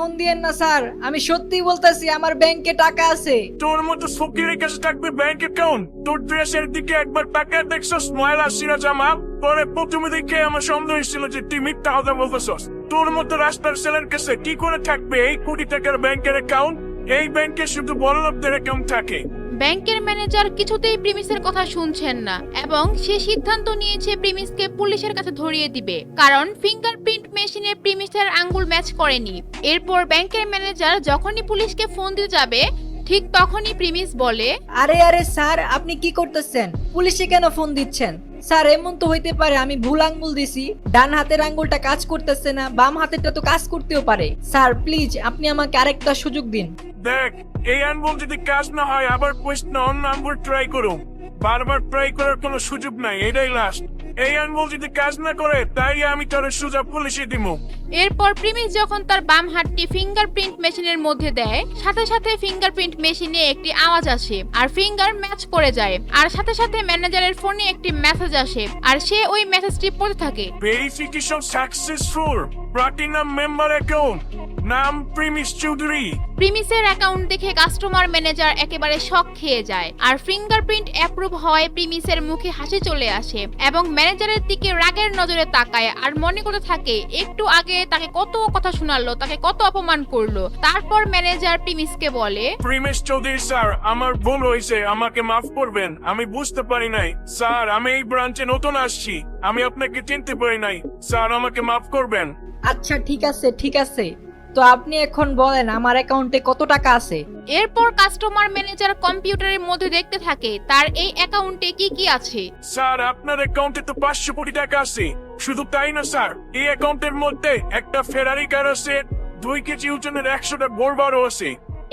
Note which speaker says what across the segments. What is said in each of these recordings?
Speaker 1: Phone দিয়েন না, sir. আমি সত্যি বলতেছি, আমার ব্যাংকে টাকা আছে।
Speaker 2: তোর মতো ফকিরের কাছে থাকবে ব্যাংক অ্যাকাউন্ট। তোর ড্রেসের দিকে একবার টাকা দেখছ স্মাইল আসছি না জামা। পরে প্রথমে দেখে আমার সন্দেহ হয়েছিল যে তুই মিথ্যা কথা বলতেছস। তোর মতো রাস্তার ছেলের কাছে কি করে থাকবে এই কোটি টাকার ব্যাংকের অ্যাকাউন্ট এই ব্যাংকে শুধু বড় লোকদের অ্যাকাউন্ট থাকে।
Speaker 3: ব্যাংকের ম্যানেজার কিছুতেই প্রিমিসের কথা শুনছেন না এবং সে সিদ্ধান্ত নিয়েছে প্রিমিসকে পুলিশের কাছে ধরিয়ে দিবে। কারণ ফিঙ্গারপ্রিন্ট মেশিনে প্রিমিসের আঙ্গুল ম্যাচ করেনি। এরপর ব্যাংকের ম্যানেজার যখনই পুলিশকে ফোন দিতে যাবে, ঠিক তখনই প্রিমিস বলে,
Speaker 1: আরে আরে, স্যার, আপনি কি করতেছেন? পুলিশে কেন ফোন দিচ্ছেন? স্যার, এমন তো হইতে পারে আমি ভুল আঙ্গুল দিছি। ডান হাতের আঙ্গুলটা কাজ করতেছে না, বাম হাতেরটা তো কাজ করতেও পারে। স্যার, প্লিজ, আপনি আমাকে আরেকটা সুযোগ দিন।
Speaker 2: দেখ এই আনবল যদি কাজ না হয় আবার কোয়েশ্চন অন্য আনবল ট্রাই করো বারবার ট্রাই করার কোনো সুযোগ নাই এটাই লাস্ট এই আনবল যদি কাজ না করে তাই আমি তোর সুযোগ পুলিশে দিব
Speaker 3: এরপর প্রিমিস যখন তার বাম হাতটি ফিঙ্গারপ্রিন্ট মেশিনের মধ্যে দেয় সাথে সাথে ফিঙ্গারপ্রিন্ট মেশিনে একটি আওয়াজ আসে আর ফিঙ্গার ম্যাচ করে যায়। আর সাথে সাথে ম্যানেজারের ফোনে একটি মেসেজ আসে আর সে ওই মেসেজটি পড়তে থাকে।
Speaker 2: Verification successful platinum member account নাম প্রিমিস চৌধুরী।
Speaker 3: প্রিমিসের অ্যাকাউন্ট দেখে কাস্টমার ম্যানেজার একেবারে শক খেয়ে যায় আর ফিঙ্গারপ্রিন্ট অ্যাপ্রুভ হওয়ায় প্রিমিসের মুখে হাসি চলে আসে এবং ম্যানেজারের দিকে রাগের নজরে তাকায় আর মনে করতে থাকে একটু আগে তাকে কত কথা শোনালো তাকে কত অপমান করল। তারপর ম্যানেজার প্রিমিসকে বলে
Speaker 2: প্রিমিস চৌধুরী স্যার আমার ভুল হয়েছে আমাকে মাফ করবেন আমি বুঝতে পারি নাই। স্যার আমি এই ব্রাঞ্চে নতুন আসছি আমি আপনাকে চিনতে পারি নাই। স্যার আমাকে মাফ করবেন।
Speaker 1: আচ্ছা ঠিক আছে ঠিক আছে। তো আপনি এখন বলেন আমার অ্যাকাউন্টে কত টাকা আছে?
Speaker 3: এরপর কাস্টমার ম্যানেজার কম্পিউটারের মধ্যে দেখতে থাকে তার এই অ্যাকাউন্টে কি কি আছে।
Speaker 2: স্যার আপনার অ্যাকাউন্টে তো পাঁচশো কোটি টাকা আছে। শুধু তাই না স্যার? এই অ্যাকাউন্টের মধ্যে একটা ফেরারি কার আছে দুই কেজি ওজনের একশোটা বোরবারও আছে।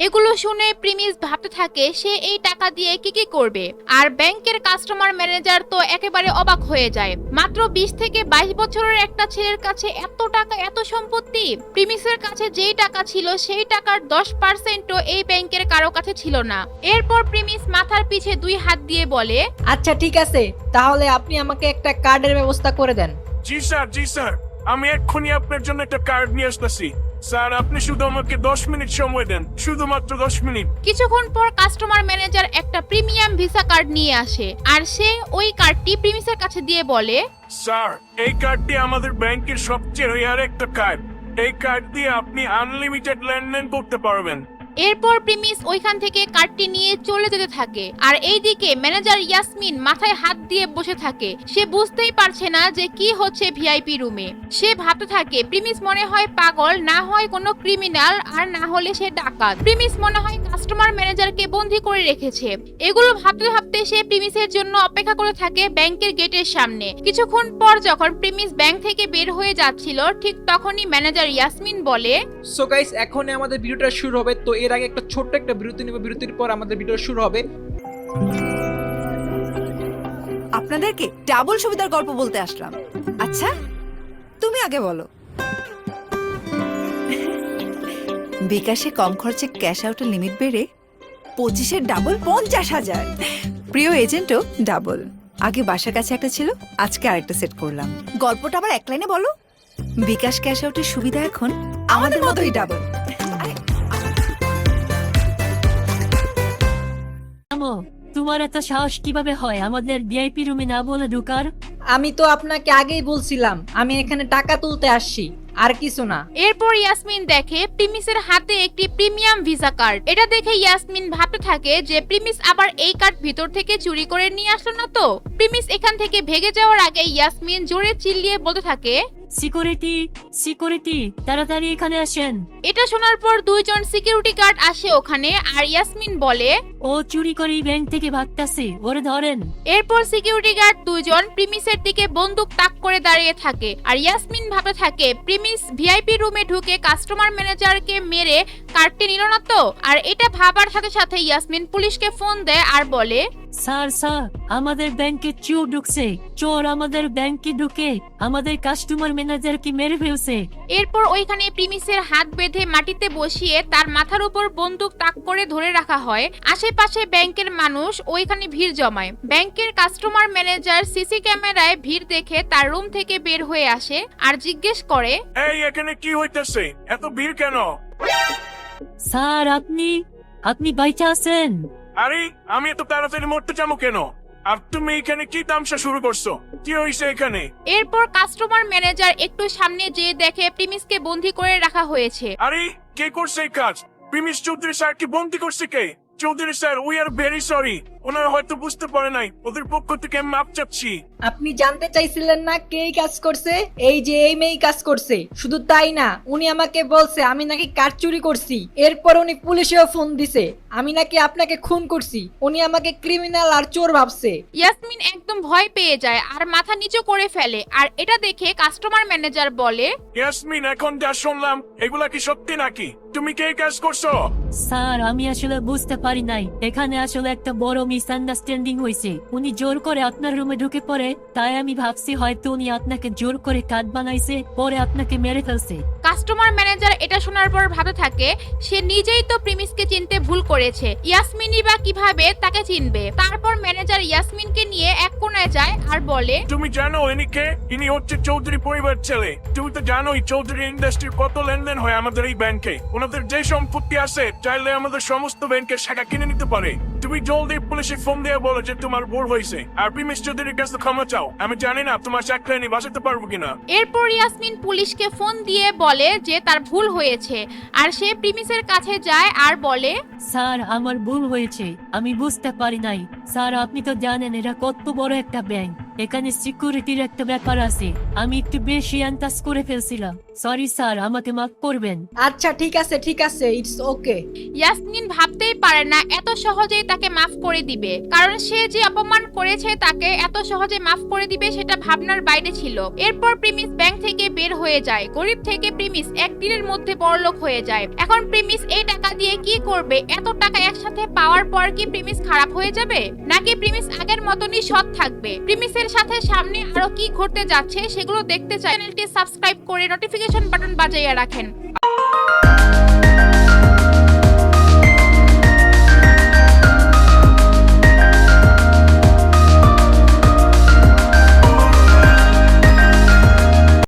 Speaker 3: এগুলো শুনে প্রিমিস ভাবতে থাকে সে এই টাকা দিয়ে কি কি করবে। আর ব্যাংকের কাস্টমার ম্যানেজার তো একেবারে অবাক হয়ে যায়। মাত্র বিশ থেকে বাইশ বছরের একটা ছেলের কাছে এত টাকা এত সম্পত্তি? প্রিমিসের কাছে যেই টাকা ছিল সেই টাকার দশ পার্সেন্টও এই ব্যাংকের কারও কাছে ছিল না। এরপর প্রিমিস মাথার পিছে দুই হাত দিয়ে বলে
Speaker 1: আচ্ছা ঠিক আছে তাহলে আপনি আমাকে একটা কার্ডের ব্যবস্থা করে দেন।
Speaker 2: জি স্যার জি স্যার। আমি এক্ষুনি আপনার জন্য একটা কার্ড নিয়ে আসতেছি। স্যার আপনি শুধু আমাকে দশ মিনিট সময় দেন শুধুমাত্র দশ মিনিট।
Speaker 3: কিছুক্ষণ পর কাস্টমার ম্যানেজার একটা প্রিমিয়াম ভিসা কার্ড নিয়ে আসে আর সে ওই কার্ডটি প্রিমিসের কাছে দিয়ে বলে
Speaker 2: স্যার এই কার্ডটি আমাদের ব্যাংকের সবচেয়ে রেয়ার একটা কার্ড এই কার্ড দিয়ে আপনি আনলিমিটেড লেনদেন করতে পারবেন।
Speaker 3: এরপর প্রিমিস ওইখান থেকে কার্ডটি নিয়ে চলে যেতে থাকে। আর এইদিকে ম্যানেজার ইয়াসমিন মাথায় হাত দিয়ে বসে থাকে। সে বুঝতেই পারছে না যে কি হচ্ছে ভিআইপি রুমে। সে ভাবতে থাকে, প্রিমিস মনে হয় পাগল, না হয় কোনো ক্রিমিনাল, আর না হলে সে ডাকাত। প্রিমিস মনে হয় কাস্টমার ম্যানেজারকে বন্দি করে রেখেছে। এগুলো ভাবতে ভাবতে সে প্রিমিসের জন্য অপেক্ষা করে থাকে ব্যাংকের গেটের সামনে। কিছুক্ষণ পর যখন প্রিমিস ব্যাংক থেকে বের হয়ে যাচ্ছিল, ঠিক তখনই ম্যানেজার ইয়াসমিন বলে
Speaker 4: সো গাইস এখনই আমাদের ভিডিওটা শুরু হবে। তো এর আগে একটা ছোট্ট একটা বিরতি নেব। বিরতির পর আমাদের ভিডিও শুরু হবে।
Speaker 5: আপনাদেরকে ডাবল সুবিধার গল্প বলতে আসলাম। আচ্ছা তুমি আগে বলো। বিকাশে কম খরচে ক্যাশ আউটের লিমিট বেড়ে পঁচিশের ডাবল পঞ্চাশ হাজার। প্রিয় এজেন্টও ডাবল আগে বাসার কাছে একটা ছিল, আজকে আরেকটা সেট করলাম। গল্পটা আবার এক লাইনে বলো। বিকাশ ক্যাশ আউটের সুবিধা এখন আমাদের মতোই ডাবল
Speaker 6: আমো তোমার এত সাহস কীভাবে হয়? আমাদের ভিআইপি রুমে না বলে ঢুকার?
Speaker 1: আমি তো আপনাকে আগেই বলছিলাম আমি এখানে টাকা তুলতে আসছি আর কিছু না।
Speaker 3: এরপর ইয়াসমিন দেখে প্রিমিসের হাতে একটি প্রিমিয়াম ভিসা কার্ড। এটা দেখে ইয়াসমিন ভাবতে থাকে যে প্রিমিস আবার এই কার্ড ভিতর থেকে চুরি করে নিয়ে আসলো না তো? প্রিমিস এখান থেকে ভেগে যাওয়ার আগে ইয়াসমিন জোরে চিল্লিয়ে বলতে থাকে
Speaker 6: সিকিউরিটি সিকিউরিটি তাড়াতাড়ি এখানে আসেন।
Speaker 3: এটা শোনার পর দুইজন সিকিউরিটি গার্ড আসে ওখানে আর ইয়াসমিন বলে
Speaker 6: ও চুরি করে ব্যাংক থেকে ভাগতাছে ওরে ধরেন।
Speaker 3: এরপর সিকিউরিটি গার্ড দুইজন প্রিমিসের দিকে বন্দুক তাক করে দাঁড়িয়ে থাকে আর ইয়াসমিন ভাবতে থাকে প্রিমিস ভিআইপি রুমে ঢুকে কাস্টমার ম্যানেজারকে মেরে কার্ডটি নিল না তো? আর এটা ভাবার সাথে সাথে ইয়াসমিন পুলিশকে ফোন দেয় আর বলে
Speaker 6: স্যার স্যার আমাদের ব্যাংকে চোর ঢুকছে। চোর আমাদের ব্যাংকে ঢুকে আমাদের কাস্টমার ম্যানেজারকে মেরে ফেলছে।
Speaker 3: এরপর ওইখানে প্রিমিসের হাত বেঁধে মাটিতে বসিয়ে তার মাথার উপর বন্দুক তাক করে ধরে রাখা হয়। আশেপাশে ব্যাংকের মানুষ ওইখানে ভিড় জমায়। ব্যাংকের কাস্টমার ম্যানেজার সিসি ক্যামেরায় ভিড় দেখে তার রুম থেকে বের হয়ে আসে আর জিজ্ঞেস করে
Speaker 2: এই এখানে কি হইতেছে? এত ভিড় কেন?
Speaker 6: স্যার আপনি আপনি বাইচা আছেন?
Speaker 2: আরে আমি এত তাড়াতাড়ি মরতে যাব কেন? আর তুমি এখানে কি তামসা শুরু করছ? কি হইছে এখানে?
Speaker 3: এরপর কাস্টমার ম্যানেজার একটু সামনে যেয়ে দেখে প্রিমিসকে বন্দি করে রাখা হয়েছে।
Speaker 2: আরে কে করছে এই কাজ? প্রিমিস চৌধুরী স্যার কি বন্দি করছে কে? Chowdhury sir we are very sorry ওনারা হয়তো বুঝতে পারে নাই। ওদের পক্ষ থেকে আমি মাপ চাচ্ছি।
Speaker 1: আপনি জানতে চাইছিলেন না কে এই কাজ করছে? এই যে এই মেয়ে কাজ করছে। শুধু তাই না উনি আমাকে বলছে আমি নাকি কার চুরি করছি। এরপর উনি পুলিশেও ফোন দিছে। আমি নাকি আপনাকে খুন করছি। উনি আমাকে ক্রিমিনাল আর চোর ভাবছে।
Speaker 3: ইয়াসমিন একদম ভয় পেয়ে যায় আর মাথা নিচু করে ফেলে। আর এটা দেখে কাস্টমার ম্যানেজার বলে
Speaker 2: ইয়াসমিন এখন যা শুনলাম এগুলা কি সত্যি নাকি? তুমি কে এই কাজ করছ?
Speaker 6: স্যার আমি আসলে বুঝতে পারি নাই। এখানে আসলে একটা বড় মিসআন্ডারস্ট্যান্ডিং হয়েছে। উনি জোর করে আপনার রুমে ঢুকে পড়ে তাই আমি ভাবছি হয়তো উনি আপনাকে জোর করে কাঠ বানাইছে পরে আপনাকে মেরে ফেলছে।
Speaker 3: কাস্টমার ম্যানেজার এটা শোনার পর ভাবতে থাকে সে নিজেই তো প্রিমিসকে চিনতে ভুল করেছে। ইয়াসমিনই বা কীভাবে তাকে চিনবে? তারপর ম্যানেজার ইয়াসমিনকে নিয়ে এক কোণায় যায় আর বলে
Speaker 2: তুমি জানো ইনি কে? ইনি হচ্ছে চৌধুরী পরিবার ছেলে। তুমি তো জানোই চৌধুরী ইন্ডাস্ট্রির কত লেনদেন হয় আমাদের এই ব্যাংকে। ওনাদের যে সম্পত্তি আছে চাইলে আমাদের সমস্ত ব্যাংকের শাখা কিনে নিতে পারে। তুমি জলদি পুলিশে ফোন দিয়ে বলো যে তোমার ভুল হয়েছে। আর প্রিমিস চৌধুরীর কাছে ক্ষমা চাও। আমি জানি না তোমার চাকরি নিয়ে বাঁচাতে পারব কিনা।
Speaker 3: এরপর ইয়াসমিন পুলিশকে ফোন দিয়ে বলে যে তার ভুল হয়েছে। আর সে প্রিমিসের কাছে যায় আর বলে
Speaker 6: স্যার আমার ভুল হয়েছে। আমি বুঝতে পারি নাই। স্যার আপনি তো জানেন এটা কত বড় একটা ব্যাংক। এখানে সিকিউরিটির একটা ব্যাপার আছে। আমি একটু বেশি আন্দাজ করে ফেলছিলাম। সরি স্যার আমাকে মাফ করবেন।
Speaker 1: আচ্ছা ঠিক আছে ঠিক আছে ইটস ওকে
Speaker 3: ইয়াসমিন ভাবতেই পারে না এত সহজেই তাকে মাফ করে দিবে। কারণ সে যে অপমান করেছে তাকে এত সহজে মাফ করে দিবে সেটা ভাবনার বাইরে ছিল। এরপর প্রিমিস ব্যাংক থেকে বের হয়ে যায়। গরিব থেকে প্রিমিস একদিনের মধ্যে বড়লোক হয়ে যায়। এখন প্রিমিস এই টাকা দিয়ে কি করবে? এত টাকা একসাথে পাওয়ার পর কি প্রিমিস খারাপ হয়ে যাবে? নাকি প্রিমিস আগের মতনই সৎ থাকবে? প্রিমিসের সাথে সামনে আরও কি ঘটতে যাচ্ছে সেগুলো দেখতে চাই। চ্যানেলটি সাবস্ক্রাইব করে নোটিফিকেশন বাটন বাজাইয়া রাখেন।